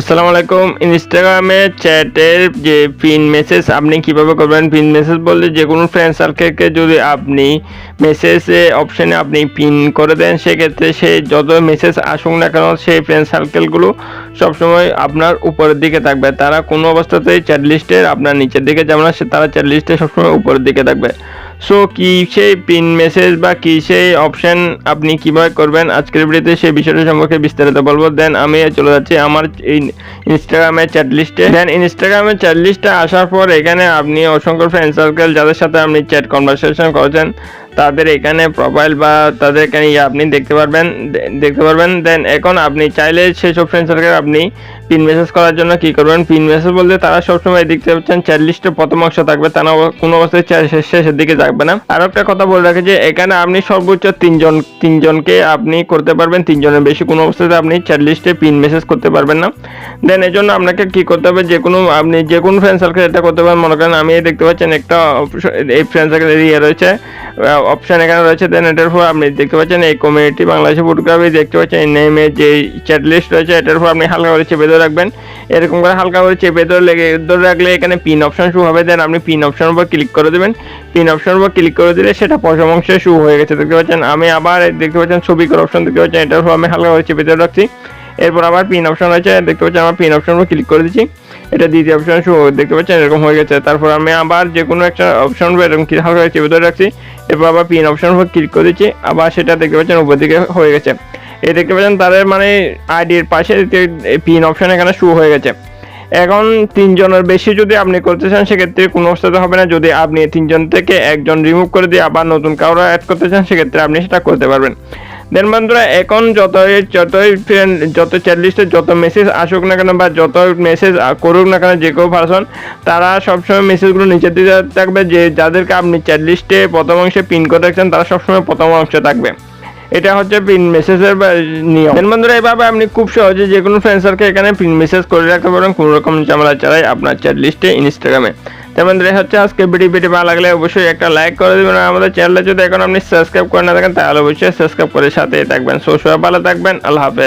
আসসালামু আলাইকুম। ইনস্টাগ্রামে চ্যাটের যে পিন মেসেজ আপনি কীভাবে করবেন? পিন মেসেজ বলতে যে কোনো ফ্রেন্ড সার্কেলকে যদি আপনি মেসেজে অপশনে আপনি পিন করে দেন, সেক্ষেত্রে সে যত মেসেজ আসুক না কেন, সেই ফ্রেন্ড সার্কেলগুলো সবসময় আপনার উপরের দিকে থাকবে। তারা কোনো অবস্থাতেই চ্যাট লিস্টের আপনার নিচের দিকে যাবে না, সে তারা চ্যাট লিস্টে সবসময় উপরের দিকে থাকবে। সো কী সেই পিন মেসেজ বা কী সেই অপশন আপনি কীভাবে করবেন? আজকের ভিডিওতে সেই বিষয়টা সম্পর্কে বিস্তারিত বলব। দেন আমি চলে যাচ্ছি আমার এই ইনস্টাগ্রামে চ্যাট লিস্টে দেন ইনস্টাগ্রামে চ্যাট লিস্টে আসার পর এখানে আপনি অসংখ্য ফ্রেন্ড সার্কেল যাদের সাথে আপনি চ্যাট কনভারসেশন করেছেন। তাদের এখানে প্রোফাইল বা তাদের এখানে ইয়ে আপনি দেখতে পারবেন দেখতে পারবেন। দেন এখন আপনি চাইলে সেসব ফ্রেন্ড সার্কেল আপনি পিন মেসেজ করার জন্য কি করবেন? পিন মেসেজ বলতে তারা সবসময় দেখতে পাচ্ছেন চ্যাট লিস্টের প্রথম অংশ থাকবে, তারা কোনো অবস্থায় শেষের দিকে থাকবে না। আর একটা কথা বলে রাখি যে এখানে আপনি সর্বোচ্চ তিনজন, তিনজনকে আপনি করতে পারবেন, তিনজনের বেশি কোনো অবস্থাতে আপনি চ্যাট লিস্টে পিন মেসেজ করতে পারবেন না। দেন এই জন্য আপনাকে কি করতে হবে? যে কোনো, আপনি যে কোনো ফ্রেন্ড সার্কেল এটা করতে পারেন। মনে করেন আমি দেখতে পাচ্ছেন একটা এই ফ্রেন্ড সার্কেল ইয়ে রয়েছে অপশন এখানে রয়েছে দেন এটার উপর আপনি দেখতে পাচ্ছেন এই কমিউনিটি বাংলাদেশি ফটোগ্রাফি দেখতে পাচ্ছেন এই নেমে যে চ্যাট লিস্ট রয়েছে, এটার উপর আপনি হালকা করে চেপে ধরে রাখবেন। এরকম করে হালকা করে চেপে ধরে লেগে, ধরে রাখলে এখানে পিন অপশন শু হবে দেন আপনি পিন অপশনের উপর ক্লিক করে দেবেন। পিন অপশনের উপর ক্লিক করে দিলে সেটা প্রথম অংশে শু হয়ে গেছে, দেখতে পাচ্ছেন? আমি আবার দেখতে পাচ্ছেন ছবি করে অপশন দেখতে পাচ্ছেন? এটার উপর আমি হালকা করে চেপে ধরে রাখছি। এরপর আবার পিন অপশন রয়েছে, দেখতে পাচ্ছেন? আমার পিন অপশন উপর ক্লিক করে দিচ্ছি। এটা দ্বিতীয় অপশন শু দেখতে পাচ্ছেন, এরকম হয়ে গেছে। তারপর আমি আবার যে কোনো একটা অপশন এরকম কি হালকা চেপে ধরে রাখছি। এরপর আবার পিন অপশন উপর ক্লিক করে দিচ্ছি, আবার সেটা দেখতে পাচ্ছেন উপর দিকে হয়ে গেছে। এই দেখতে পাচ্ছেন, তাদের মানে আইডির পাশে পিন অপশন এখানে শু হয়ে গেছে। এখন তিনজনের বেশি যদি আপনি করতে চান, সেক্ষেত্রে কোনো অবস্থাতে হবে না। যদি আপনি তিনজন থেকে একজন রিমুভ করে দিয়ে আবার নতুন কারও অ্যাড করতে চান, সেক্ষেত্রে আপনি সেটা করতে পারবেন। দেন বন্ধুরা, এখন যতই যতই ফ্রেন্ড যত চ্যাট লিস্টে যত মেসেজ আসুক না কেন বা যত মেসেজ করুক না কেন যে কেউ পারসন তারা সবসময় মেসেজগুলো নিচের দিকে থাকবে। যে, যাদেরকে আপনি চ্যাট লিস্টে প্রথম অংশে পিন করে রাখছেন, তারা সবসময় প্রথম অংশে থাকবে। এটা হচ্ছে পিন মেসেজের নিয়ম। দেন বন্ধুরা, এভাবে আপনি খুব সহজে যে কোনো ফ্রেন্ড সার্কেল এখানে পিন মেসেজ করে রাখতে পারেন। কোনো রকম ঝামেলা ছাড়াই আপনার চ্যাট লিস্টে ইনস্টাগ্রামে তার বন্ধুরা হচ্ছে আজকে ভিডিও। ভিডিও ভালো লাগলে অবশ্যই একটা লাইক করে দেবেন আর আমাদের চ্যানেলে যদি এখন আপনি সাবস্ক্রাইব করে না থাকেন, তাহলে অবশ্যই সাবস্ক্রাইব করে সাথে থাকবেন। সো, সবাই ভালো থাকবেন, আল্লাহ হাফেজ।